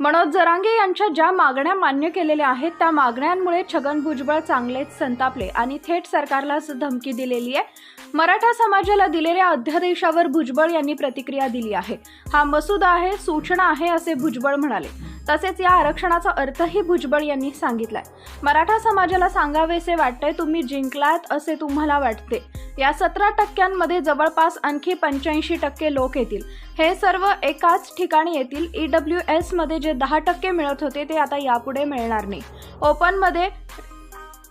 मनोज जरांगे यांच्या ज्या मागण्या मान्य केलेल्या आहेत त्या मागण्यांमुळे छगन भुजबळ चांगलेच संतापले आणि थेट सरकारलाच धमकी दिलेली आहे. मराठा समाजाला दिलेल्या अध्यादेशावर भुजबळ यांनी प्रतिक्रिया दिली आहे. हा मसुदा आहे सूचना आहे असे भुजबळ म्हणाले. तसेच या आरक्षणाचा अर्थही भुजबळ यांनी सांगितलाय. मराठा समाजाला सांगावेसे वाटतंय तुम्ही जिंकलात असे तुम्हाला वाटते. या सतरा टक्क्यांमध्ये जवळपास आणखी पंच्याऐंशी टक्के लोक येतील. हे सर्व एकाच ठिकाणी येतील. ई डब्ल्यू एसमध्ये जे दहा टक्के मिळत होते ते आता यापुढे मिळणार नाही. ओपनमध्ये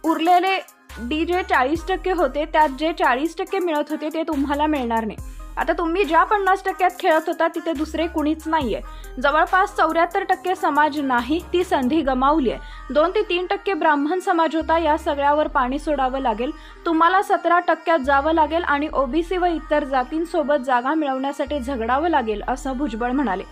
उरलेले डी जे चाळीस टक्के होते त्यात जे चाळीस टक्के मिळत होते ते तुम्हाला मिळणार नाही. आता तुम्ही ज्या पन्नास टक्क्यात खेळत होता तिथे दुसरे कुणीच नाहीये. जवळपास चौऱ्याहत्तर टक्के समाज नाही ती संधी गमावली आहे. दोन ते तीन टक्के ब्राह्मण समाज होता या सगळ्यावर पाणी सोडावं लागेल. तुम्हाला सतरा टक्क्यात जावं लागेल आणि ओबीसी व इतर जातींसोबत जागा मिळवण्यासाठी झगडावं लागेल असं भुजबळ म्हणाले.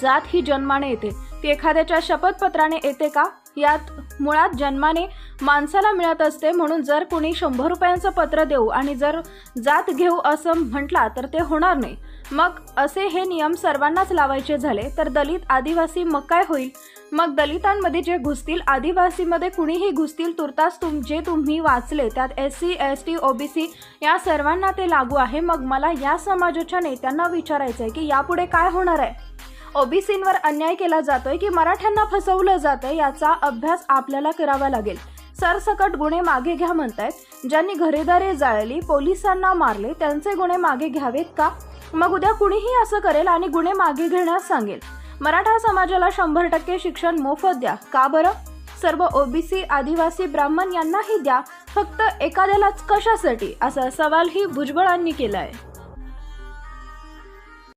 जात ही जन्माने येते. ती एखाद्याच्या शपथपत्राने येते का? यात मुळात जन्माने माणसाला मिळत असते म्हणून जर कोणी शंभर रुपयांचं पत्र देऊ आणि जर जात घेऊ असं म्हटला तर ते होणार नाही. मग असे हे नियम सर्वांनाच लावायचे झाले तर दलित आदिवासी मग काय होईल? मग दलितांमध्ये जे घुसतील आदिवासीमध्ये कुणीही घुसतील तुर्तास तुम जे तुम्ही वाचले त्यात S C S T OBC या सर्वांना ते लागू आहे. मग मला या समाजाच्या नेत्यांना विचारायचं आहे की यापुढे काय होणार आहे? ओबीसींवर अन्याय केला जातोय की मराठ्यांना फसवलं जातंय याचा अभ्यास आपल्याला करावा लागेल. सरसकट गुन्हे मागे घ्या म्हणतायत. ज्यांनी घरेदारे जाळली पोलिसांना मारले त्यांचे गुन्हे मागे घ्यावेत का? मग उद्या कुणीही असं करेल आणि गुन्हे मागे घेण्यास सांगेल. मराठा समाजाला शंभर टक्के शिक्षण मोफत द्या. का बरं? सर्व ओबीसी आदिवासी ब्राह्मण यांनाही द्या. फक्त एखाद्यालाच कशासाठी? असा सवालही भुजबळांनी केला आहे